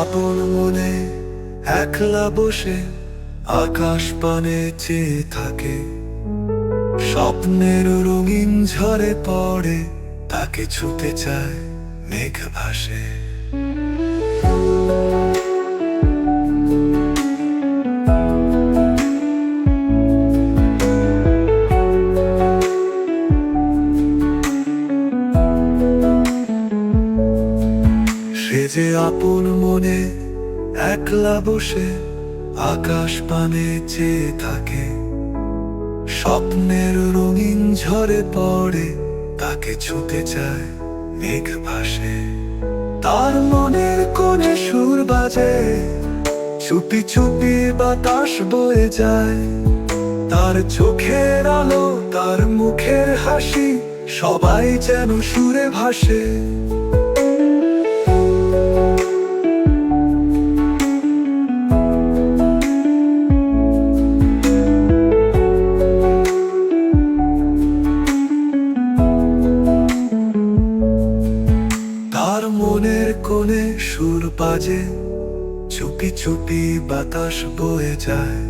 আপন মনে একলা বসে আকাশ পানে চেয়ে থাকে। স্বপ্নের রঙিন ঝরে পড়ে, তাকে ছুতে চায় মেঘ ভাসে। সে আপন মনে একলা বসে আকাশ পানে চেয়ে থাকে। স্বপ্নের রঙিন ঝরে পড়ে তাকে ছুতে চায় মেঘ ভাসে। তার মনের কোণে সুর বাজে চুপি চুপি বাতাস বয়ে যায়। তার চোখের আলো, তার মুখের হাসি সবাই যেন সুরে ভাসে। বাজে চুপি চুপি বাতাস বয়ে যায়।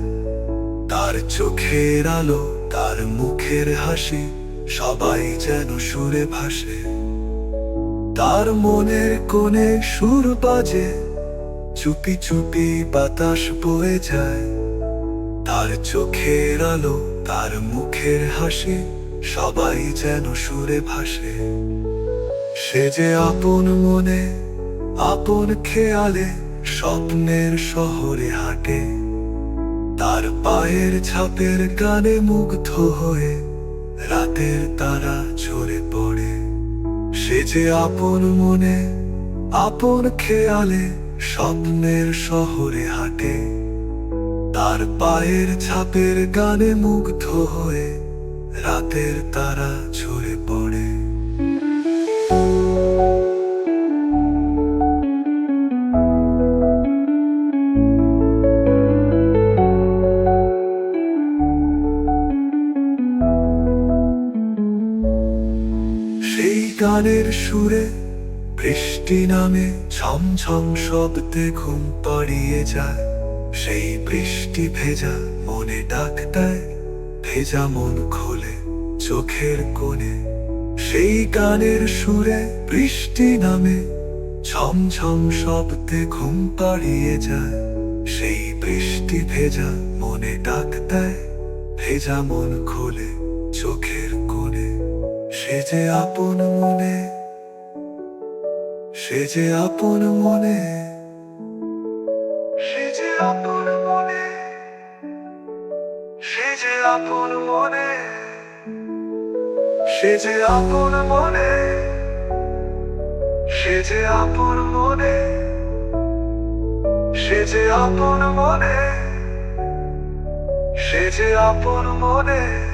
তার চোখের আলো, তার মুখের হাসি সবাই যেন সুরে ভাসে। তার মনের কোণে সুর বাজে, চুপি চুপি বাতাস বয়ে যায়। তার চোখের আলো, তার মুখের হাসি সবাই যেন সুরে ভাসে। সে যে আপন মনে আপন খেয়ালে স্বপ্নের শহরে হাঁটে। তার পায়ের ছাপের গানে মুগ্ধ হয়ে রাতের তারা ঝরে পড়ে। সে যে আপন মনে আপন খেয়ালে স্বপ্নের শহরে হাঁটে। তার পায়ের ছাপের গানে মুগ্ধ হয়ে রাতের তারা গানের সুরে বৃষ্টি নামে ছমছম শব্দে ঘুম পাড়িয়ে যায়। সেই বৃষ্টি ভেজা মনে ডাক দেয়, ভেজা মন খোলে চোখের কোণে। সেই গানের সুরে বৃষ্টি নামে ছমছম শব্দে ঘুম পাড়িয়ে যায়। সেই বৃষ্টি ভেজা মনে ডাক দেয়, ভেজা মন খোলে কোণে সে যে আপন মনে, সে যে আপন মনে, সে যে আপন মনে, সে যে আপন মনে, সে যে আপন মনে, সে যে আপন মনে, সে যে আপন মনে, সে যে আপন মনে।